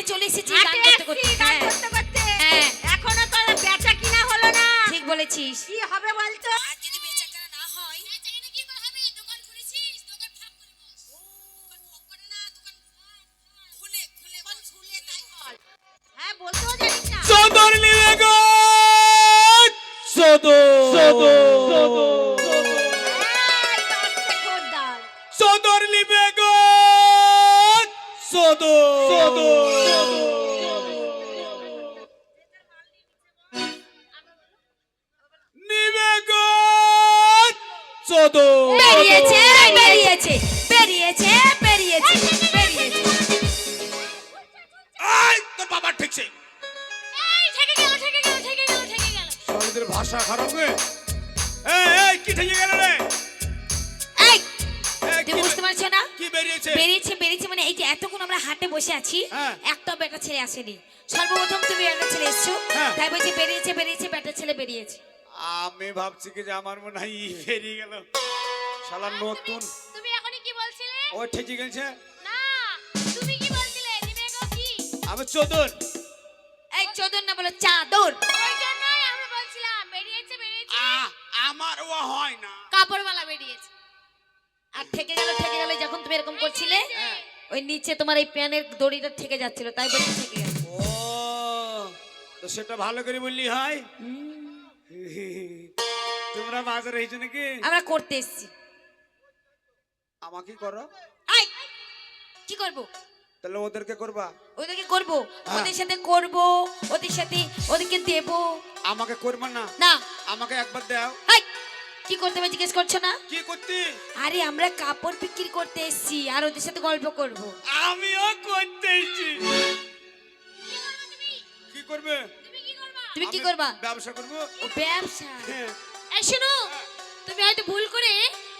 হাটে চলে এসেছি গান করতে করতে। হ্যাঁ, করতে করতে। হ্যাঁ। এখনও তো বেচা কিনা হলো না। ঠিক বলেছিস। কি হবে বলতো? আর যদি বেচাকেনা না হয়? হ্যাঁ বলতেও জানিস না। সদর গো! সদর! সদর! বেরিয়েছে বেরিয়েছে বেরিয়েছে বেরিয়েছে বেরিয়েছে আই তোর বাবা ঠিকছে সমাজের ভাষা খারাপ রে এই এই কি ঠেকে গেল রে? এই এই, তুমি বুঝতে পারছ না? কি বেরিয়েছে? বেরিয়েছে বেরিয়েছে মানে এই যে এতক্ষণ আমরা হাটে বসে আছি হ্যাঁ। একটা বেটা ছেলে আসেনি। সর্বপ্রথম তুমি একটা ছেলে এসছো হ্যাঁ। তাই বলছি বেরিয়েছে বেরিয়েছে বেটা ছেলে বেরিয়েছে। আমি ভাবছি কি যে আমার মনে হয় বেরিয়ে গেল। শালা নতুন। তুমি এখনই কি বলছিলে? ও ঠেকে গেছে। না তুমি কি বলছিলে? নিবেগো কি? আমি চোদন এই চোদন না বলো চাদর। ওই জন্যই আমরা বলছিলাম বেরিয়েছে বেরিয়েছে। আমার ও হয় না। কাপড়ওয়ালা বেরিয়েছে। আর থেকে গেল থেকে গেল যখন তুমি এরকম করছিলে হ্যাঁ। ওই নিচে তোমার এই প্যানের দড়িটা থেকে যাচ্ছিল তাই বলছি গেল। ও তো সেটা ভালো করে বললি হয় তোমরা বাজারে হয়েছো নাকি? আমরা করতে এসেছি। আমাকে করো। আই কি করব? তাহলে ওদেরকে করবা? ওদেরকে করব? হ্যাঁ। ওদের সাথে করব ওদের সাথে ওদেরকে দেব। আমাকে করবা না? না। আমাকে একবার দাও। হাই! কি করতে হবে জিজ্ঞেস করছ না? কি করতে? আরে আমরা কাপড় বিক্রি করতে এসেছি আর ওদের সাথে গল্প করব। আমিও করতে এসেছি। কি করবে? তুমি কি করবা? ব্যবসা করব? ও ব্যবসা? হ্যাঁ। এই শোনো তুমি হয়তো ভুল করে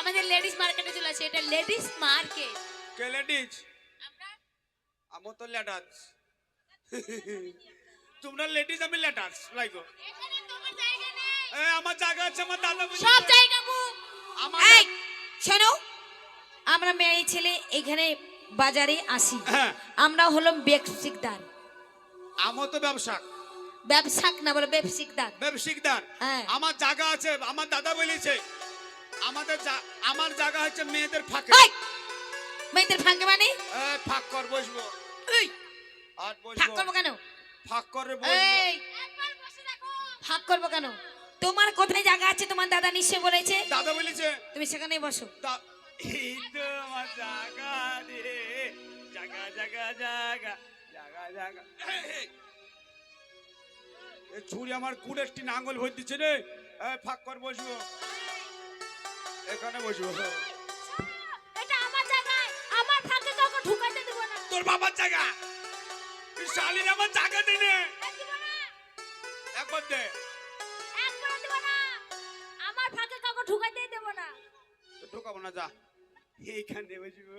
আমাদের লেডিস মার্কেটে চলে আসছে। এটা লেডিস মার্কেট। কে লেডিজ আমি তো লেটাস তোমরা লেডিজ আমি লেটাস লাইগো এখানে তোমার জায়গা নেই এ আমার জায়গা আছে আমার দাদা। সব জায়গা বুক আমার শোনো আমরা মেয়ে ছেলে এখানে বাজারে আসি। হ্যাঁ। আমরা হলাম ব্যবসায়িকদার। আমার তো ব্যবসা ব্যবসাক না বলো ব্যবসায়িকদার। ব্যবসায়িকদার। হ্যাঁ। আমার জায়গা আছে আমার দাদা বলেছে আমাদের আমার জায়গা হচ্ছে মেয়েদের ফাঁকে। মেয়েদের ফাঁকে মানে? ফাঁক কর বসবো। এই আর ফাঁক করব কেন? ফাঁক করে বসবো। ফাঁক করব কেন? তোমার কোথায় জায়গা আছে? তোমার দাদা নিশ্চয় বলেছে। দাদা বলেছে। তুমি সেখানেই বসো। তা- এই তো আমার জায়গা রে। জায়গা জায়গা জায়গা জায়গা জায়গা। এই, এই। এই ছুরি আমার কুড়েষ্টি নাঙ্গল ভর দিচ্ছে রে। এই, ফাঁক কর বসবো। এখানে বসবো। এটা আমার আমার ফাঁকে কাউকে ঢুকাতে দেব না। তোর বাবার জায়গা। তুই শালির আমার জায়গা দিনে। একবার দে। ফাঁকে কাউকে ঢুকাতে দেব না। ঢুকাবো না যা। এইখানে বসবো।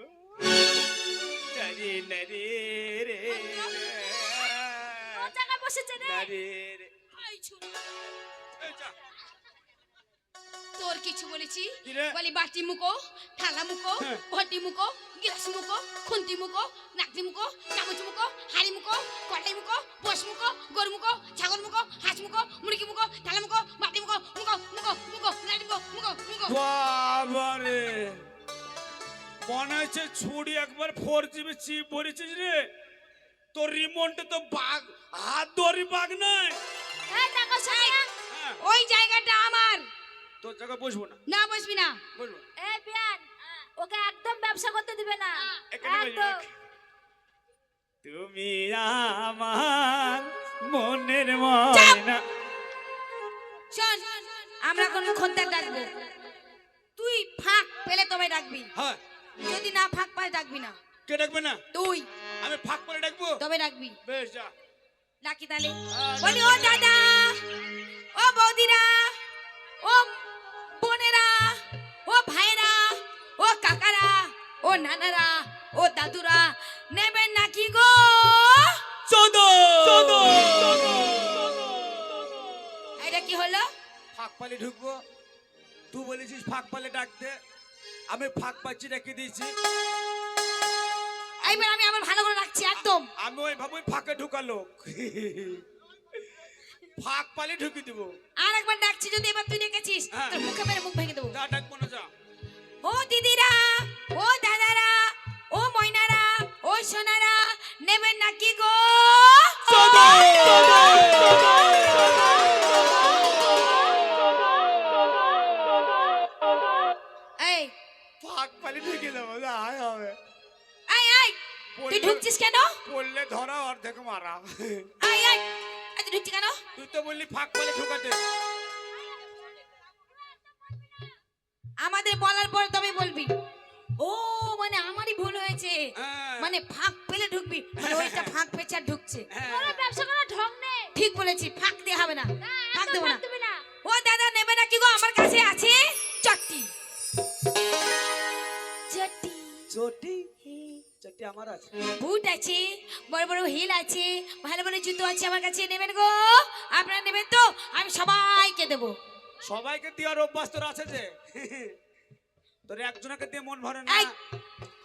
তোর কিছু বলেছি? বলি বাটি মুখো ঠালা মুখো ভটি মুখো গিলাস মুখো খুন্তি মুখো নাকটি মুখো চামচ মুখো হাড়ি মুখো কড়াই মুখো বস মুখো গরু মুখো ছাগল মুখো হাঁস মুখো মুরগি মুখো থালা মুখো বাটি মুখো মুখো মুখো মুখো মুখো মুখো মুখো। বাবারে! মনে হচ্ছে ছুরি একবার ফোর জিবি চিপ ভরেছিস রে। তোর রিমোটে তো বাঘ হাত ধরি বাঘ নাই। দেখো হ্যাঁ, ওই জায়গাটা আমার। তোর জায়গায় বসবো না? না বসবি না। বসবো ওকে একদম ব্যবসা করতে দিবে না। এখানে একদম। তুমি আমার মনের ময়না। শোন আমরা কোন খন্দার ডাকবো। তুই ফাঁক পেলে তবে ডাকবি। হ্যাঁ। যদি না ফাঁক পায় ডাকবি না। কে ডাকবে না? তুই। আমি ফাঁক করে ডাকবো? তবে ডাকবি। বেশ যা। ডাকি তাহলে। হ্যাঁ, বলি ও দাদা! ও বৌদিরা! ও কাকারা ও নানারা ও দাদুরা নেবেন নাকি গো? চোদো এটা কি হলো? ফাঁক পালে ঢুকবো। তুই বলেছিস ফাঁক পালে ডাকতে। আমি ফাঁক পাচ্ছি রেখে দিয়েছি। এইবার আমি আমার ভালো করে রাখছি একদম। আমি ওই ভাবে ফাঁকে ঢুকালো ফাঁক পালে ঢুকি দেবো। আর একবার ডাকছি যদি এবার তুই ডেকেছিস হ্যাঁ। তোর মুখে মেরে মুখ ভেঙে দেবো। যা ডাকবো না যা। ও দিদিরা ও দাদারা ও ময়নারা ও সোনারা নেবেন নাকি গো? এই ফাঁক পালে ঢুকে দেবো যা হয় হবে। আই আই তুই ঢুকছিস কেন? পড়লে ধরা অর্ধেক মারা। আই আই তুই ঢুকছিস কেন? তুই তো বললি ফাঁক পালে ঢুকাতে। বলার পর তবে বলবি। ও মানে আমারই ভুল হয়েছে। হ্যাঁ। মানে ফাঁক পেলে ঢুকবি। মানে ওইটা ফাঁক আর ঢুকছে। হ্যাঁ। ব্যবসা করার ঢং নেই ঠিক বলেছি ফাঁক দিয়ে হবে না। ফাঁক দেবো না। ও দাদা নেবে না কি গো? আমার কাছে আছে চট্টি চট্টি চটি? চটি আমার আছে। বুট আছে বড় বড় হিল আছে ভালো ভালো জুতো আছে আমার কাছে। নেবেন গো? আপনারা নেবেন তো? আমি সবাইকে দেবো। সবাইকে দেওয়ার অভ্যাস তোর আছে যে। তোর একজনকে দিয়ে মন ভরে না। এই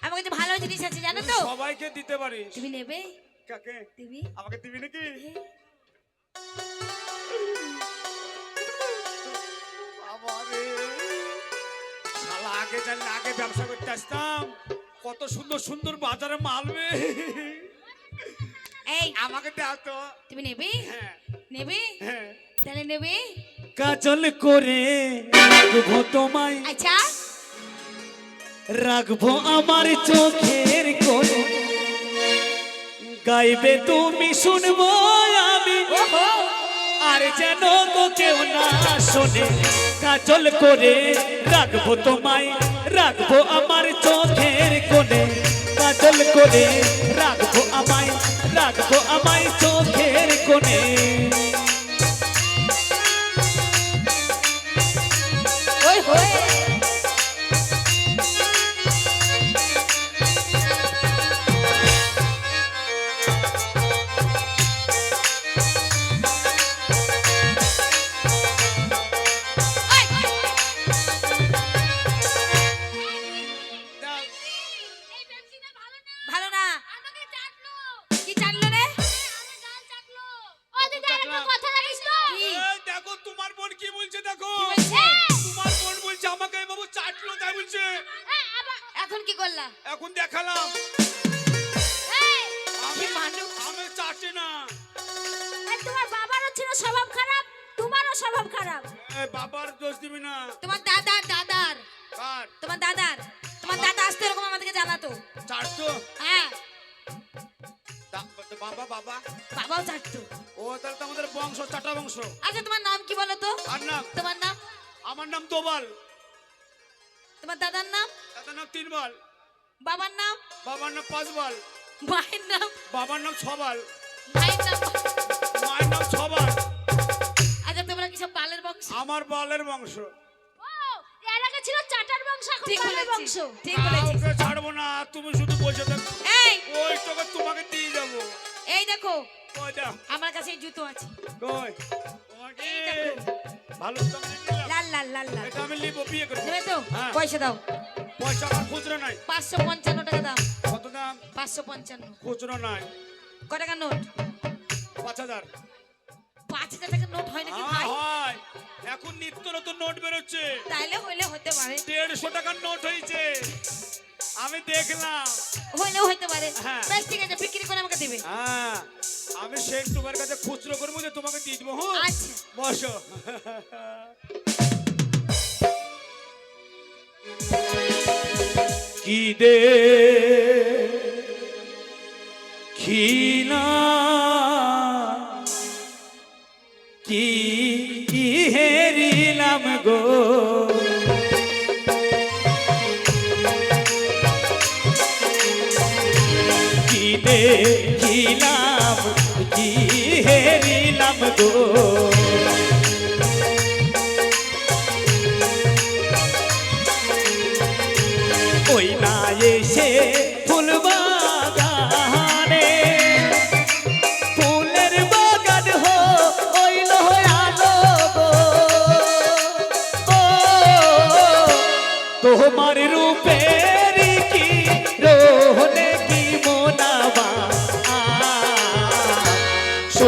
আমার কাছে ভালো জিনিস আছে জানো তো। সবাইকে দিতে পারিস। তুমি নেবে? কাকে? তুমি আমাকে দিবি নাকি? বাবারে। শালা আগে জানলে আগে ব্যবসা করতে আসতাম। কত সুন্দর সুন্দর বাজারে মালবে এই আমাকে দেওয়া তো তুমি নেবে? হ্যাঁ। নেবে? হ্যাঁ। তাহলে নেবে? কাজল করে তোমায়। আচ্ছা। রাখব আমার চোখের কোণে। গাইবে তুমি শুনব আমি। আর যেন তো কেউ না শোনে। কাজল করে রাখব তোমায় রাখব আমার চোখের কোণে। কাজল করে রাখব আমায় রাখব আমায় চোখের কোণে। তোমার দাদার তোমার দাদা আসতো এরকম আমাদেরকে জ্বালাতো চাটতো হ্যাঁ। বাবা বাবা? বাবাও চাটতো ও তাহলে তো আমাদের বংশ চাটা বংশ। আচ্ছা তোমার নাম কি বলো তো? আর নাম? তোমার নাম? আমার নাম দোবাল তোমার দাদার নাম? দাদার নাম তিনবাল। বাবার নাম? বাবার নাম পাঁচবাল। মায়ের নাম? বাবার নাম ছবাল। মায়ের নাম? মায়ের নাম ছবাল। আচ্ছা তোমরা কি সব বালের বংশ? আমার বালের বংশ। বংশ ঠিক বলেছিস ঠিক বলেছিস ছাড়বো না তুমি শুধু বসে থাকো এই! ওই তোমাকে দিয়ে যাব। এই দেখো আমার কাছে জুতো আছে। কই। ভালো। লাল লাল লাল লাল। এটা আমি নিবো বিয়ে করব। নেবে তো? হ্যাঁ। পয়সা দাও। পয়সা আমার খুচরো নাই। পাঁচশো পঞ্চান্ন টাকা দাম কত দাম? পাঁচশো পঞ্চান্ন। খুচরো নাই। ক টাকা নোট? পাঁচ হাজার। পাঁচ হাজার নোট হয় নাকি ভাই? হয়। এখন নিত্য নতুন নোট বেরোচ্ছে। তাইলে হইলে হতে পারে। দেড়শো টাকার নোট হয়েছে আমি দেখলাম। হইলেও পারে। হ্যাঁ। বেশ ঠিক আছে বিক্রি করে আমাকে দেবে। হ্যাঁ। আমি সেই তোমার কাছে খুচরো করব যে তোমাকে দিয়ে দেবো আচ্ছা। বসো। কি দে কি খিলাম কি হেরিলাম গো ওই না এসে তোমার রূপের কি রোহনে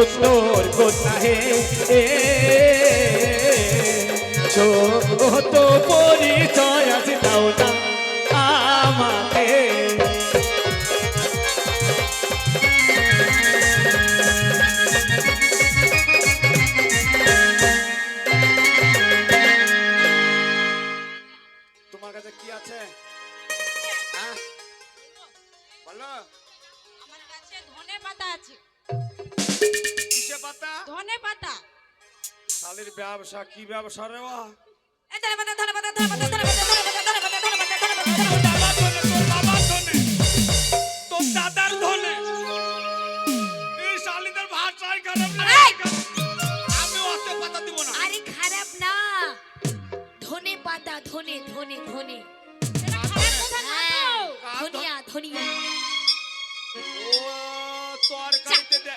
হে এ ছোট পরিচয় দাও না আমাকে। তোমার কাছে কি আছে? হ্যাঁ? বলো। আমার কাছে ধনে পাতা আছে। কিসে পাতা ধনে পাতা শালির ব্যবসা কি ব্যবসা রে বা ধন্যবাদ ধন্যবাদ ধন্যবাদ ধন্যবাদ ধন্যবাদ ধন্যবাদ ধন্যবাদ তোর দাদার ধনে তোর বাবার ধনে এই শালিদের ভাষাই খারাপ না এই! আমি অত পাতা দিব না আরে খারাপ না ধনে পাতা ধনে ধনে ধনে খারাপ হ্যাঁ। ধনিয়া ধনিয়া ও তরকারিতে দে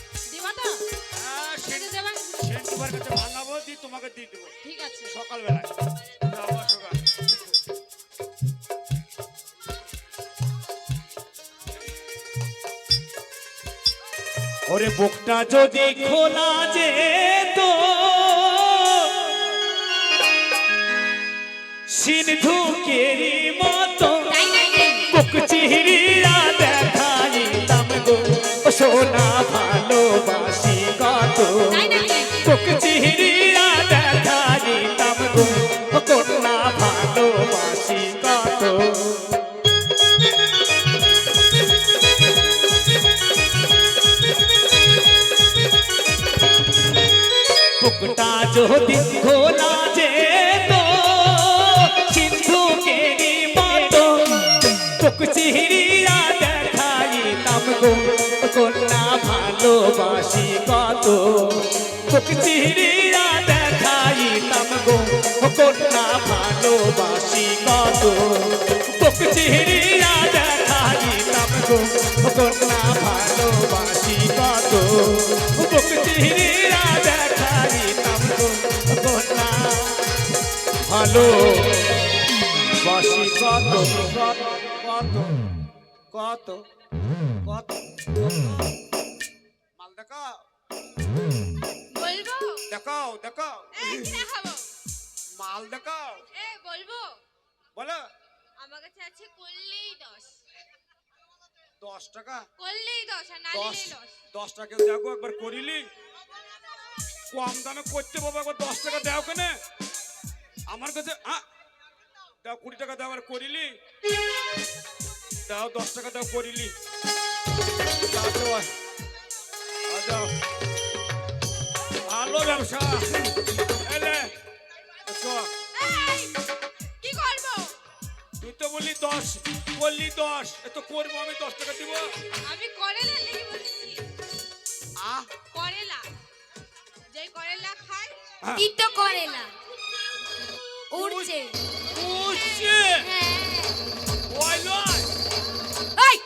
দিবা তো হ্যাঁ সেটা সেন- দেবেন সেন্টুবার কাছে ভাঙাবো দিয়ে তোমাকে দিয়ে দেবো। ঠিক আছে। সকালবেলায়। যাওয়া সকাল ওরে বুকটা যদি খোলা যেত সিন্ধুকেরি মতো তাই নাকি? বুক চিহরিয়া দেখাইতাম গো সোনা ভালোবাসি যদি খোলা যেত সিন্ধু কেরি মতো বুক চিহরিয়া দেখাইতাম গো, কন্যা ভালোবাসি কত। বুক চিহরিয়া দেখাইতাম গো, কন্যা ভালোবাসি কত। বুক চিহরিয়া দেখাইতাম গো, কন্যা ভালোবাসি কত। বুক চিহরিয়া ভালো। বাসি কত কত কত কত মাল দেখাও। বলব? দেখাও দেখাও। দেখাবো। মাল দেখাও। এ বলব? বলো। আমার কাছে আছে করলেই দশ। দশ টাকা? করলেই দশ আর না দশ দশ। দশ টাকা। দেখো একবার করিলি। কম দামে করতে বাবা একবার দশ টাকা দাও কেন। আমার কাছে আ, দাও কুড়ি টাকা দাও আর করিলি? দাও দশ টাকা দাও করিলি। দাও ভালো ব্যবসা। এলে কি করব? তুই তো বললি দশ বললি দশ। এ তো করব আমি দশ টাকা দিব। আমি করেলা লেগে বলেছি। আহ করেলা। যে করেলা খায় তিতো করেলা। উড়ছে। হ্যাঁ ওই লয় এই!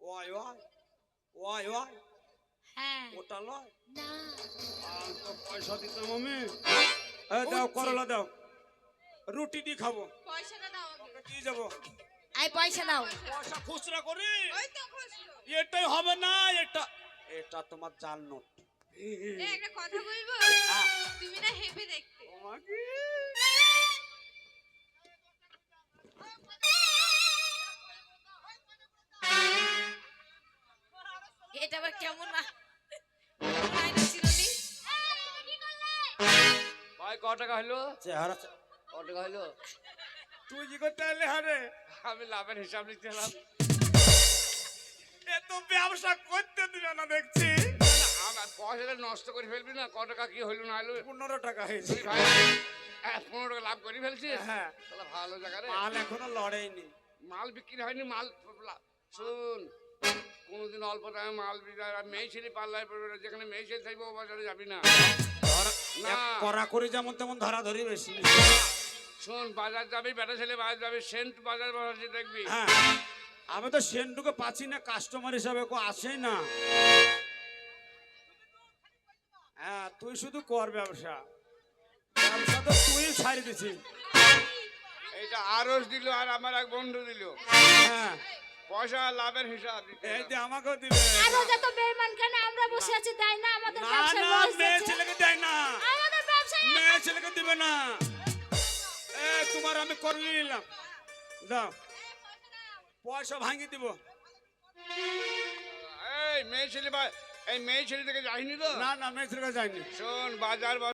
ওই ওই ওই ওই হ্যাঁ। ওটা লয় না। আর তো পয়সা দিতাম আমি এ দাও করলা দাও। রুটি দিয়ে খাব। পয়সাটা দাও আগে। দিয়ে যাব। আই পয়সা দাও। পয়সা খুচরা করি? ওই তো খুশলো এটাই হবে না এটা এটা তোমার জাল নোট। একটা কথা বলব? তুমি না হেভি দেখতে। তোমাকে এটা আবার কেমন না? ভাই ক টাকা হলো চেহারা ক টাকা হলো তুই কি করতে এলে হারে? আমি লাভের হিসাব লিখছিলাম এ তো ব্যবসা করতে দিবে না দেখছি। পয়সাটা নষ্ট করে ফেলবি না ক টাকা কি হইল না হইল? পনেরো টাকা হয়েছে। ভাই পনেরো টাকা লাভ করে ফেলছিস? হ্যাঁ। তাহলে ভালো জায়গা রে। মাল এখনও লড়েইনি। মাল বিক্রি হয়নি মাল শুন। কোনোদিন অল্প দামে মাল বিক্রি হয় মেয়ে ছেলে পাল্লায় পড়বে যেখানে মেয়ে ছেলে থাকবে ও বাজারে যাবি না। না। করা করে যেমন তেমন ধরা ধরি বেশি। শোন বাজার যাবি বেটা ছেলে বাজার যাবি সেন্ট বাজার বসাচ্ছি দেখবি। হ্যাঁ। আমি তো সেন্টুকে পাচ্ছি না কাস্টমার হিসাবে কো আসেই না। হ্যাঁ তুই শুধু কর ব্যবসা। ব্যবসা তো তুই ছাড়ি দিছিস এইটা আরস দিল আর আমার এক বন্ধু দিল। হ্যাঁ। পয়সা লাভের হিসাব এই। যে আমাকেও দিবে। আরও যত বেইমান কেন আমরা বসে আছি তাই না আমাদের না না মেয়ে ছেলেকে দেয় না। আমাদের মেয়ে ছেলেকে দিবে না। এ তোমার আমি করে নিলাম। দাও। পয়সা ভাঙি দিব। এই মেয়ে ছেলে বা এই মেয়ে ছেলে থেকে যাইনি তো? না না মেয়ে ছেলেকে যাইনি শোন বাজার